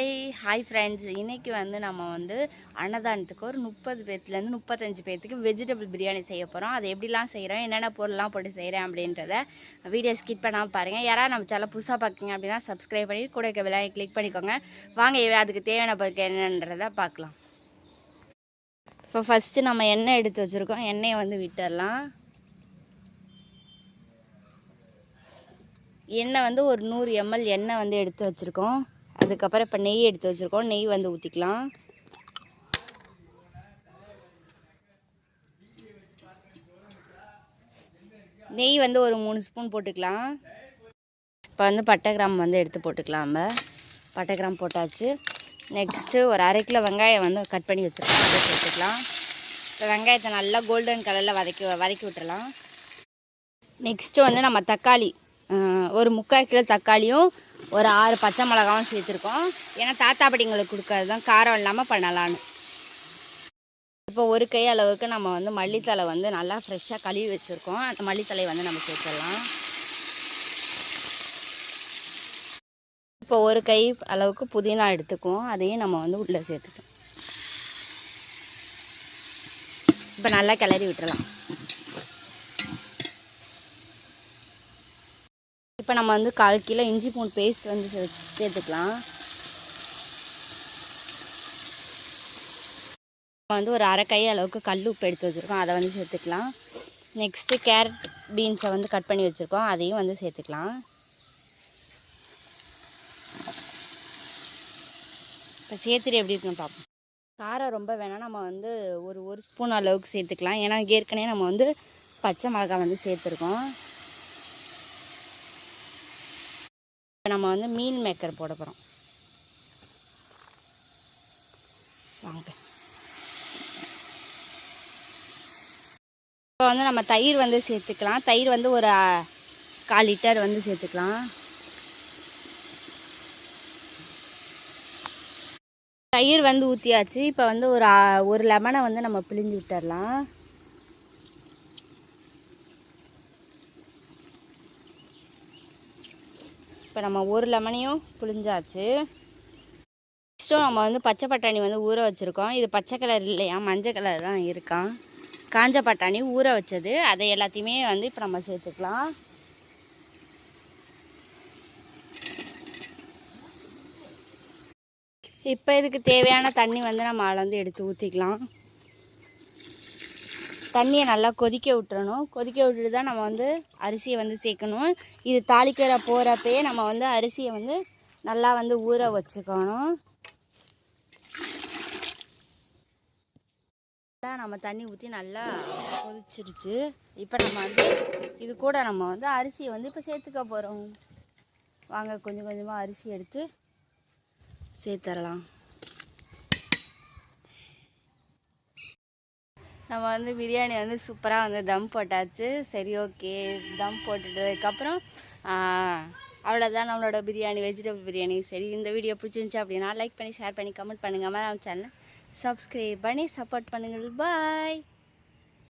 Hi hi friends இன்றைக்கி வந்து நம்ம வந்து அன்னதானத்துக்கு ஒரு முப்பது பேர்த்துலேருந்து முப்பத்தஞ்சு பேர்த்துக்கு வெஜிடபிள் பிரியாணி செய்ய போகிறோம் அது எப்படிலாம் செய்கிறோம் என்னென்ன பொருள்லாம் போட்டு செய்கிறேன் அப்படின்றத வீடியோ ஸ்கிப் பண்ணாமல் பாருங்கள் யாராவது நம்ம சேனல் புதுசாக பார்க்குங்க அப்படின்னா சப்ஸ்கிரைப் பண்ணி கூட இருக்க விலையை கிளிக் பண்ணிக்கோங்க. வாங்க அதுக்கு தேவையான பொருட்கள் என்னன்றதை பார்க்கலாம். இப்போ ஃபஸ்ட்டு நம்ம எண்ணெய் எடுத்து வச்சுருக்கோம். எண்ணெயை வந்து விட்டுடலாம். எண்ணெய் வந்து ஒரு நூறு எம்எல் எண்ணெய் வந்து எடுத்து வச்சுருக்கோம். அதுக்கப்புறம் இப்போ நெய் எடுத்து வச்சுருக்கோம். நெய் வந்து ஊற்றிக்கலாம் நெய் வந்து ஒரு மூணு ஸ்பூன் போட்டுக்கலாம். இப்போ வந்து பட்டை கிராம் வந்து எடுத்து போட்டுக்கலாம் நம்ம. பட்டை கிராம் போட்டாச்சு. நெக்ஸ்ட்டு ஒரு அரை கிலோ வெங்காயம் வந்து கட் பண்ணி வச்சுருக்கோம். அதை சேர்த்துக்கலாம் இப்போ வெங்காயத்தை நல்லா கோல்டன் கலரில் வதக்கி வதக்கி விட்டுறலாம். நெக்ஸ்ட்டு வந்து நம்ம தக்காளி ஒரு முக்கால் கிலோ தக்காளியும் ஒரு ஆறு பச்சை மிளகாவும் சேர்த்துருக்கோம். ஏன்னா தாத்தா பாட்டிங்களுக்கு கொடுக்கறது தான் காரம் இல்லாமல் பண்ணலான்னு இப்போ ஒரு கை அளவுக்கு நம்ம வந்து மல்லித்தலை வந்து நல்லா ஃப்ரெஷ்ஷாக கழுவி வச்சுருக்கோம். அந்த மல்லித்தலை வந்து நம்ம சேர்த்துடலாம். இப்போ ஒரு கை அளவுக்கு புதினா எடுத்துக்குவோம். அதையும் நம்ம வந்து உள்ளே சேர்த்துக்கலாம். இப்போ நல்லா கிளறி விட்டுறலாம். இப்போ நம்ம வந்து கால் கிலோ இஞ்சி பூண்டு பேஸ்ட் வந்து சேர்த்துக்கலாம். நம்ம வந்து ஒரு அரை கை அளவுக்கு கல் உப்பு எடுத்து வச்சுருக்கோம். அதை வந்து சேர்த்துக்கலாம். நெக்ஸ்ட்டு கேரட் பீன்ஸை வந்து கட் பண்ணி வச்சுருக்கோம். அதையும் வந்து சேர்த்துக்கலாம். இப்போ சேர்த்துட்டு எப்படி இருக்குன்னு பார்ப்போம் காரம் ரொம்ப வேணால் நம்ம வந்து ஒரு ஒரு ஸ்பூன் அளவுக்கு சேர்த்துக்கலாம். ஏன்னா ஏற்கனவே நம்ம வந்து பச்சை மிளகாய் வந்து சேர்த்துருக்கோம். இப்போ நம்ம வந்து மீன் மேக்கர் போட போகிறோம். வாங்க. இப்போ வந்து நம்ம தயிர் வந்து சேர்த்துக்கலாம். தயிர் வந்து ஒரு கால் லிட்டர் வந்து சேர்த்துக்கலாம். தயிர் வந்து ஊற்றியாச்சு இப்போ வந்து ஒரு ஒரு லெமனை வந்து நம்ம பிழிஞ்சு விட்டுறலாம் இப்போ நம்ம ஒரு லெமனையும் புழிஞ்சாச்சு. நெக்ஸ்ட்டும் நம்ம வந்து பச்சை பட்டாணி வந்து ஊற வச்சுருக்கோம். இது பச்சை கலர் இல்லையா? மஞ்சள் கலர் தான் இருக்கான். காஞ்ச பட்டாணி ஊற வச்சது. அதை எல்லாத்தையுமே வந்து இப்போ நம்ம சேர்த்துக்கலாம். இப்போ இதுக்கு தேவையான தண்ணி வந்து நம்ம அளந்து எடுத்து ஊற்றிக்கலாம் தண்ணியை நல்லா கொதிக்க விட்டுறணும். கொதிக்க விட்டுட்டு தான் நம்ம வந்து அரிசியை வந்து சேர்க்கணும். இது தாளிக்கிற போகிறப்பயே நம்ம வந்து அரிசியை வந்து நல்லா வந்து ஊற வச்சுக்கணும். நம்ம தண்ணி ஊற்றி நல்லா கொதிச்சிருச்சு. இப்போ நம்ம வந்து இது கூட நம்ம வந்து அரிசியை வந்து இப்போ சேர்த்துக்க போகிறோம் வாங்க கொஞ்சம் கொஞ்சமாக அரிசி எடுத்து சேர்த்துடலாம் நம்ம வந்து பிரியாணி வந்து சூப்பராக வந்து தம் போட்டாச்சு. சரி ஓகே. தம் போட்டுட்டதுக்கப்புறம் அவ்வளோதான் நம்மளோட பிரியாணி வெஜிடபிள் பிரியாணி. சரி இந்த வீடியோ பிடிச்சிருந்துச்சி அப்படின்னா லைக் பண்ணி ஷேர் பண்ணி கமெண்ட் பண்ணுங்கள் நம்ம சேனலை சப்ஸ்கிரைப் பண்ணி சப்போர்ட் பண்ணுங்கள். பாய்